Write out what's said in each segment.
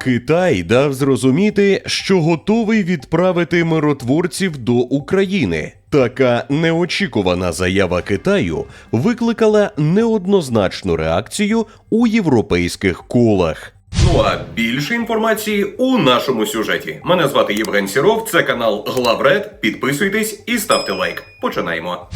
Китай дав зрозуміти, що готовий відправити миротворців до України. Така неочікувана заява Китаю викликала неоднозначну реакцію у європейських колах. Ну а більше інформації у нашому сюжеті. Мене звати Євген Сіров, це канал Главред. Підписуйтесь і ставте лайк. Починаємо.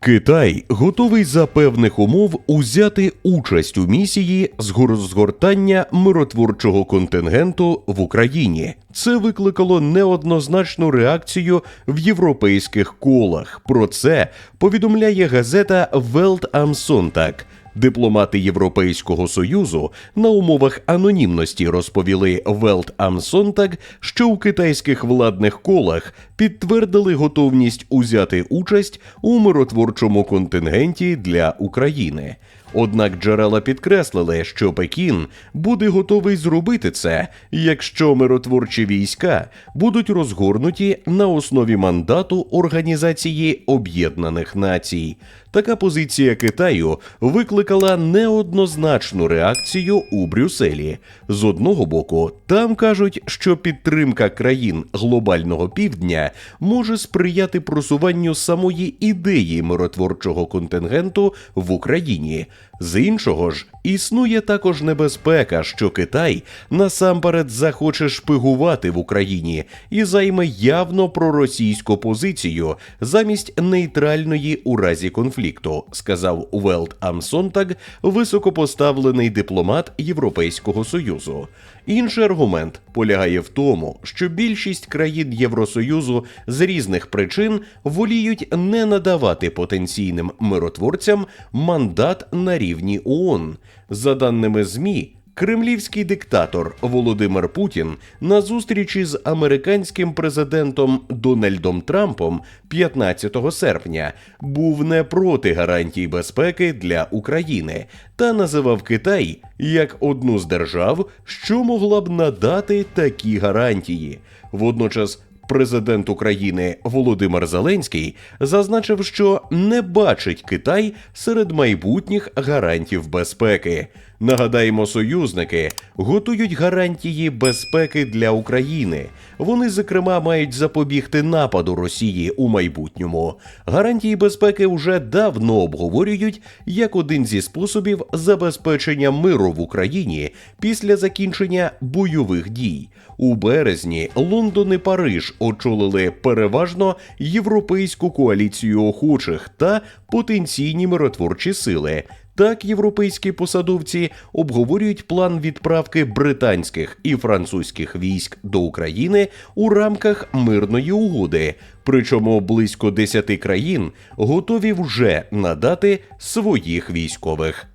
Китай готовий за певних умов узяти участь у місії з гор- згортання миротворчого контингенту в Україні. Це викликало неоднозначну реакцію в європейських колах. Про це повідомляє газета Welt am Sonntag. Дипломати Європейського союзу на умовах анонімності розповіли Велт Амсонтаг, що у китайських владних колах підтвердили готовність узяти участь у миротворчому контингенті для України. Однак джерела підкреслили, що Пекін буде готовий зробити це, якщо миротворчі війська будуть розгорнуті на основі мандату Організації Об'єднаних Націй. Така позиція Китаю викликала неоднозначну реакцію у Брюсселі. З одного боку, там кажуть, що підтримка країн глобального півдня може сприяти просуванню самої ідеї миротворчого контингенту в Україні. З іншого ж, існує також небезпека, що Китай насамперед захоче шпигувати в Україні і займе явно проросійську позицію замість нейтральної у разі конфлікту, сказав Велт Амсонтаг, високопоставлений дипломат Європейського союзу. Інший аргумент полягає в тому, що більшість країн Євросоюзу з різних причин воліють не надавати потенційним миротворцям мандат на рівні ООН. За даними ЗМІ, Кремлівський диктатор Володимир Путін на зустрічі з американським президентом Дональдом Трампом 15 серпня був не проти гарантій безпеки для України та називав Китай як одну з держав, що могла б надати такі гарантії. Водночас Президент України Володимир Зеленський зазначив, що не бачить Китай серед майбутніх гарантів безпеки. Нагадаємо, союзники готують гарантії безпеки для України. Вони, зокрема, мають запобігти нападу Росії у майбутньому. Гарантії безпеки вже давно обговорюють як один зі способів забезпечення миру в Україні після закінчення бойових дій. У березні Лондон і Париж очолили переважно європейську коаліцію охочих та потенційні миротворчі сили. Так, європейські посадовці обговорюють план відправки британських і французьких військ до України у рамках мирної угоди. Причому близько 10 країн готові вже надати своїх військових.